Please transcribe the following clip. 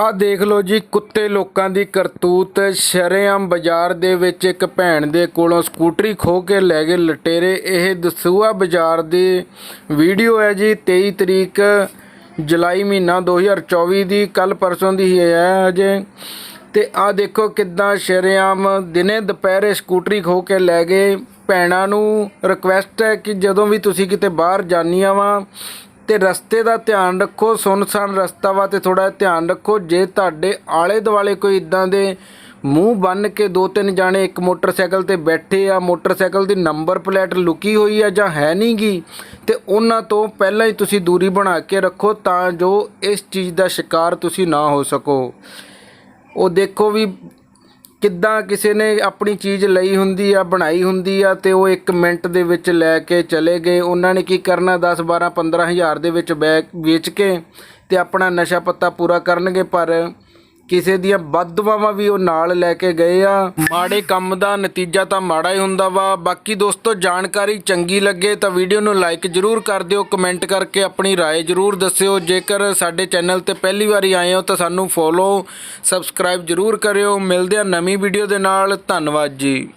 ਆਹ ਦੇਖ ਲਓ ਜੀ, ਕੁੱਤੇ ਲੋਕਾਂ ਦੀ ਕਰਤੂਤ। ਸ਼ਰੇਆਮ ਬਾਜ਼ਾਰ ਦੇ ਵਿੱਚ ਇੱਕ ਭੈਣ ਦੇ ਕੋਲੋਂ ਸਕੂਟਰੀ ਖੋ ਕੇ ਲੈ ਗਏ ਲਟੇਰੇ। ਇਹ ਦਸੂਆ ਬਾਜ਼ਾਰ ਦੀ ਵੀਡੀਓ ਹੈ ਜੀ 23 ਤਰੀਕ ਜੁਲਾਈ ਮਹੀਨਾ 2024 ਦੀ ਕੱਲ ਪਰਸੋਂ ਦੀ ਹੀ ਹੈ ਅਜੇ। ਤੇ ਆਹ ਦੇਖੋ ਕਿੱਦਾਂ ਸ਼ਰੇਆਮ ਦਿਨੇ ਦੁਪਹਿਰੇ ਸਕੂਟਰੀ ਖੋ ਕੇ ਲੈ ਗਏ। ਭੈਣਾਂ ਨੂੰ ਰਿਕਵੈਸਟ ਹੈ ਕਿ ਜਦੋਂ ਵੀ ਤੁਸੀਂ ਕਿਤੇ ਬਾਹਰ ਜਾਨੀਆਂ ਵਾ ਤੇ ਰਸਤੇ ਦਾ ਧਿਆਨ ਰੱਖੋ ਸੁਨਸਾਨ ਰਸਤਾ ਵਾ ਤੇ ਥੋੜਾ ਧਿਆਨ ਰੱਖੋ। ਜੇ ਤੁਹਾਡੇ ਆਲੇ ਦੁਆਲੇ ਕੋਈ ਇਦਾਂ ਦੇ ਮੂੰਹ ਬੰਨ ਕੇ ਦੋ ਤਿੰਨ ਜਾਣੇ ਇੱਕ ਮੋਟਰਸਾਈਕਲ ਤੇ ਬੈਠੇ ਆ, ਮੋਟਰਸਾਈਕਲ ਦੀ ਨੰਬਰ ਪਲੇਟ ਲੁਕੀ ਹੋਈ ਆ ਜਾਂ ਹੈ ਨਹੀਂਗੀ ਤੇ ਉਹਨਾਂ ਤੋਂ ਪਹਿਲਾਂ ਹੀ ਤੁਸੀਂ ਦੂਰੀ ਬਣਾ ਕੇ ਰੱਖੋ ਤਾਂ ਜੋ ਇਸ ਚੀਜ਼ ਦਾ ਸ਼ਿਕਾਰ ਤੁਸੀਂ ਨਾ ਹੋ ਸਕੋ। ਉਹ ਦੇਖੋ ਵੀ ਕਿੱਦਾਂ ਕਿਸੇ ਨੇ ਆਪਣੀ ਚੀਜ਼ ਲਈ ਹੁੰਦੀ ਆ, ਬਣਾਈ ਹੁੰਦੀ ਆ ਤੇ ਉਹ 1 ਮਿੰਟ ਦੇ ਵਿੱਚ ਲੈ ਕੇ ਚਲੇ ਗਏ। ਉਹਨਾਂ ਨੇ ਕੀ ਕਰਨਾ? 10 12 15 ਹਜ਼ਾਰ ਦੇ ਵਿੱਚ ਬੈਗ ਵੇਚ ਕੇ ਤੇ ਆਪਣਾ ਨਸ਼ਾ ਪੱਤਾ ਪੂਰਾ ਕਰਨਗੇ, ਪਰ ਕਿਸੇ ਦੀਆਂ ਬਦਦੁਆਵਾਂ ਵੀ ਉਹ ਨਾਲ ਲੈ ਕੇ ਗਏ ਆ ਮਾੜੇ ਕੰਮ ਦਾ ਨਤੀਜਾ ਤਾਂ ਮਾੜਾ ਹੀ ਹੁੰਦਾ ਵਾ ਬਾਕੀ ਦੋਸਤੋ ਜਾਣਕਾਰੀ ਚੰਗੀ ਲੱਗੇ ਤਾਂ ਵੀਡੀਓ ਨੂੰ ਲਾਈਕ ਜਰੂਰ ਕਰ ਦਿਓ ਕਮੈਂਟ ਕਰਕੇ ਆਪਣੀ رائے ਜਰੂਰ ਦੱਸਿਓ ਜੇਕਰ ਸਾਡੇ ਚੈਨਲ ਤੇ ਪਹਿਲੀ ਵਾਰੀ ਆਏ ਹੋ ਤਾਂ ਸਾਨੂੰ ਫੋਲੋ ਸਬਸਕ੍ਰਾਈਬ ਜਰੂਰ ਕਰਿਓ ਮਿਲਦੇ ਆ ਨਵੀਂ ਵੀਡੀਓ ਦੇ ਨਾਲ ਧੰਨਵਾਦ ਜੀ